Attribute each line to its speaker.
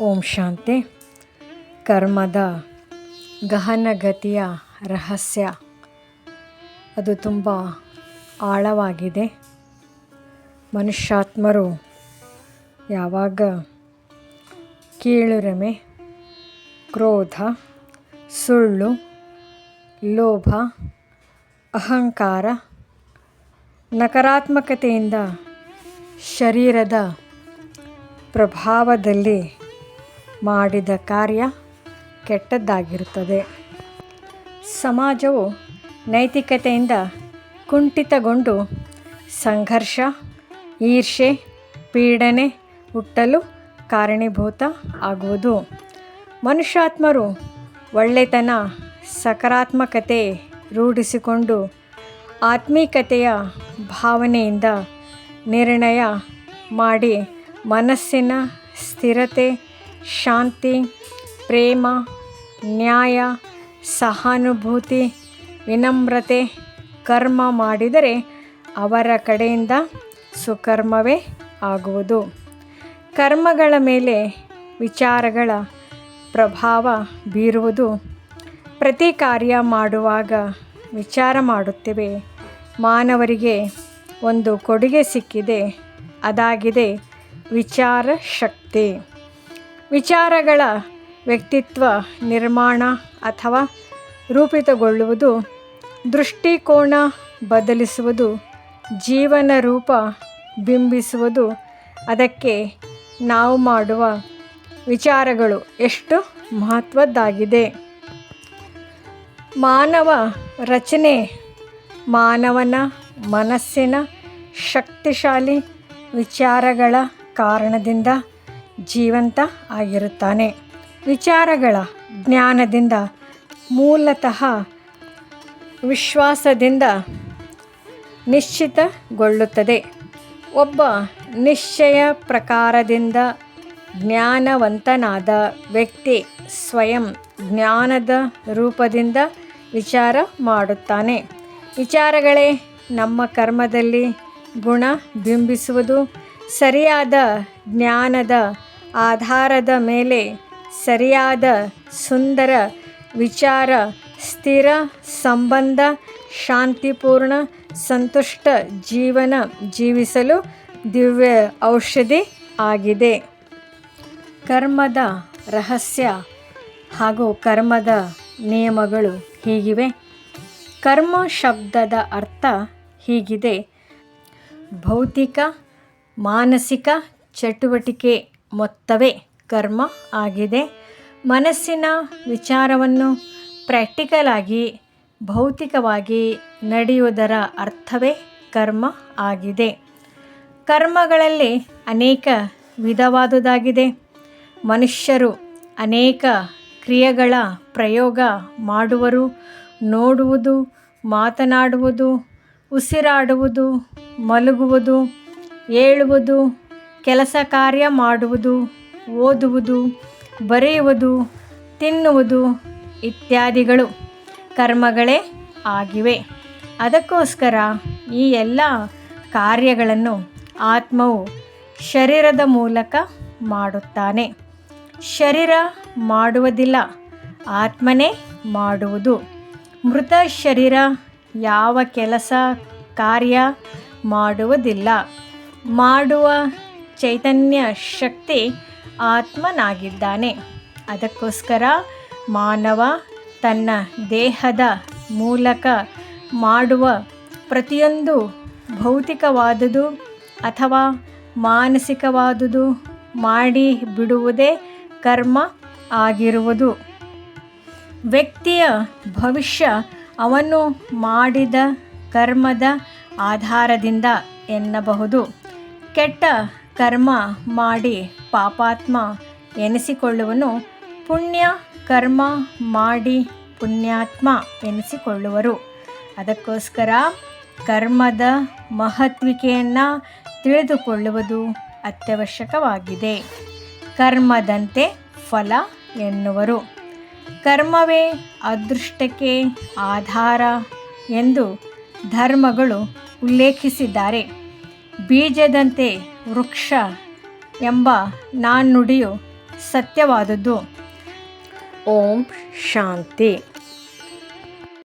Speaker 1: ಓಂ ಶಾಂತಿ. ಕರ್ಮದ ಗಹನಗತಿಯ ರಹಸ್ಯ. ಅದು ತುಂಬ ಆಳವಾಗಿದೆ. ಮನುಷ್ಯಾತ್ಮರು ಯಾವಾಗ ಕೀಳುರೆಮೆ, ಕ್ರೋಧ, ಸುಳ್ಳು, ಲೋಭ, ಅಹಂಕಾರ, ನಕಾರಾತ್ಮಕತೆಯಿಂದ ಶರೀರದ ಪ್ರಭಾವದಲ್ಲಿ ಮಾಡಿದ ಕಾರ್ಯ ಕೆಟ್ಟದ್ದಾಗಿರುತ್ತದೆ. ಸಮಾಜವು ನೈತಿಕತೆಯಿಂದ ಕುಂಠಿತಗೊಂಡು ಸಂಘರ್ಷ ಈರ್ಷೆ ಪೀಡನೆ ಹುಟ್ಟಲು ಕಾರಣೀಭೂತ ಆಗುವುದು. ಮನುಷ್ಯಾತ್ಮರು ಒಳ್ಳೆತನ, ಸಕಾರಾತ್ಮಕತೆ ರೂಢಿಸಿಕೊಂಡು ಆತ್ಮೀಕತೆಯ ಭಾವನೆಯಿಂದ ನಿರ್ಣಯ ಮಾಡಿ ಮನಸ್ಸಿನ ಸ್ಥಿರತೆ ಶಾಂತಿ, ಪ್ರೇಮ, ನ್ಯಾಯ, ಸಹಾನುಭೂತಿ, ವಿನಮ್ರತೆ ಕರ್ಮ ಮಾಡಿದರೆ ಅವರ ಕಡೆಯಿಂದ ಸುಕರ್ಮವೇ ಆಗುವುದು. ಕರ್ಮಗಳ ಮೇಲೆ ವಿಚಾರಗಳ ಪ್ರಭಾವ ಬೀರುವುದು. ಪ್ರತಿ ಕಾರ್ಯ ಮಾಡುವಾಗ ವಿಚಾರ ಮಾಡುತ್ತೇವೆ. ಮಾನವರಿಗೆ ಒಂದು ಕೊಡುಗೆ ಸಿಕ್ಕಿದೆ. ಅದಾಗಿದೆ ವಿಚಾರ ಶಕ್ತಿ. ವಿಚಾರಗಳ ವ್ಯಕ್ತಿತ್ವ ನಿರ್ಮಾಣ ಅಥವಾ ರೂಪಿತಗೊಳ್ಳುವುದು, ದೃಷ್ಟಿಕೋನ ಬದಲಿಸುವುದು, ಜೀವನ ರೂಪ ಬಿಂಬಿಸುವುದು, ಅದಕ್ಕೆ ನಾವು ಮಾಡುವ ವಿಚಾರಗಳು ಎಷ್ಟು ಮಹತ್ವದ್ದಾಗಿದೆ. ಮಾನವ ರಚನೆ, ಮಾನವನ ಮನಸ್ಸಿನ ಶಕ್ತಿಶಾಲಿ ವಿಚಾರಗಳ ಕಾರಣದಿಂದ ಜೀವಂತ ಆಗಿರುತ್ತಾನೆ. ವಿಚಾರಗಳ ಜ್ಞಾನದಿಂದ, ಮೂಲತಃ ವಿಶ್ವಾಸದಿಂದ ನಿಶ್ಚಿತಗೊಳ್ಳುತ್ತದೆ. ಒಬ್ಬ ನಿಶ್ಚಯ ಪ್ರಕಾರದಿಂದ ಜ್ಞಾನವಂತನಾದ ವ್ಯಕ್ತಿ ಸ್ವಯಂ ಜ್ಞಾನದ ರೂಪದಿಂದ ವಿಚಾರ ಮಾಡುತ್ತಾನೆ. ವಿಚಾರಗಳೇ ನಮ್ಮ ಕರ್ಮದಲ್ಲಿ ಗುಣ ಬಿಂಬಿಸುವುದು, ಸರಿಯಾದ ಜ್ಞಾನದ ಆಧಾರದ ಮೇಲೆ ಸರಿಯಾದ ಸುಂದರ ವಿಚಾರ, ಸ್ಥಿರ ಸಂಬಂಧ, ಶಾಂತಿಪೂರ್ಣ, ಸಂತುಷ್ಟ ಜೀವನ ಜೀವಿಸಲು ದಿವ್ಯ ಔಷಧಿ ಆಗಿದೆ. ಕರ್ಮದ ರಹಸ್ಯ ಹಾಗೂ ಕರ್ಮದ ನಿಯಮಗಳು ಹೀಗಿವೆ. ಕರ್ಮ ಶಬ್ದದ ಅರ್ಥ ಹೀಗಿದೆ. ಭೌತಿಕ, ಮಾನಸಿಕ ಚಟುವಟಿಕೆ ಮೊತ್ತವೇ ಕರ್ಮ ಆಗಿದೆ. ಮನಸ್ಸಿನ ವಿಚಾರವನ್ನು ಪ್ರಾಕ್ಟಿಕಲ್ ಆಗಿ, ಭೌತಿಕವಾಗಿ ನಡೆಯುವುದರ ಅರ್ಥವೇ ಕರ್ಮ ಆಗಿದೆ. ಕರ್ಮಗಳಲ್ಲಿ ಅನೇಕ ವಿಧವಾದುದಾಗಿದೆ. ಮನುಷ್ಯರು ಅನೇಕ ಕ್ರಿಯೆಗಳ ಪ್ರಯೋಗ ಮಾಡುವರು, ನೋಡುವುದು, ಮಾತನಾಡುವುದು, ಉಸಿರಾಡುವುದು, ಮಲಗುವುದು, ಏಳುವುದು ಕೆಲಸ ಕಾರ್ಯ ಮಾಡುವುದು, ಓದುವುದು, ಬರೆಯುವುದು, ತಿನ್ನುವುದು ಇತ್ಯಾದಿಗಳು ಕರ್ಮಗಳೇ ಆಗಿವೆ. ಅದಕ್ಕೋಸ್ಕರ ಈ ಎಲ್ಲ ಕಾರ್ಯಗಳನ್ನು ಆತ್ಮವು ಶರೀರದ ಮೂಲಕ ಮಾಡುತ್ತಾನೆ. ಶರೀರ ಮಾಡುವುದಿಲ್ಲ, ಆತ್ಮನೇ ಮಾಡುವುದು. ಮೃತ ಶರೀರ ಯಾವ ಕೆಲಸ ಕಾರ್ಯ ಮಾಡುವುದಿಲ್ಲ. ಮಾಡುವ ಚೈತನ್ಯ ಶಕ್ತಿ ಆತ್ಮನಾಗಿದ್ದಾನೆ. ಅದಕ್ಕೋಸ್ಕರ ಮಾನವ ತನ್ನ ದೇಹದ ಮೂಲಕ ಮಾಡುವ ಪ್ರತಿಯೊಂದು ಭೌತಿಕವಾದುದು ಅಥವಾ ಮಾನಸಿಕವಾದುದು ಮಾಡಿ ಬಿಡುವುದೇ ಕರ್ಮ ಆಗಿರುವುದು. ವ್ಯಕ್ತಿಯ ಭವಿಷ್ಯ ಅವನು ಮಾಡಿದ ಕರ್ಮದ ಆಧಾರದಿಂದ ಎನ್ನಬಹುದು. ಕೆಟ್ಟ ಕರ್ಮ ಮಾಡಿ ಪಾಪಾತ್ಮ ಎನಿಸಿಕೊಳ್ಳುವನು ಪುಣ್ಯ ಕರ್ಮ ಮಾಡಿ ಪುಣ್ಯಾತ್ಮ ಎನಿಸಿಕೊಳ್ಳುವರು. ಅದಕ್ಕೋಸ್ಕರ ಕರ್ಮದ ಮಹತ್ವಿಕೆಯನ್ನು ತಿಳಿದುಕೊಳ್ಳುವುದು ಅತ್ಯವಶ್ಯಕವಾಗಿದೆ. ಕರ್ಮದಂತೆ ಫಲ ಎನ್ನುವರು. ಕರ್ಮವೇ ಅದೃಷ್ಟಕ್ಕೆ ಆಧಾರ ಎಂದು ಧರ್ಮಗಳು ಉಲ್ಲೇಖಿಸಿದ್ದಾರೆ. ಬೀಜದಂತೆ ವೃಕ್ಷ ಎಂಬ ನಾಣ್ಣುಡಿಯು ಸತ್ಯವಾದದ್ದು. ಓಂ ಶಾಂತಿ.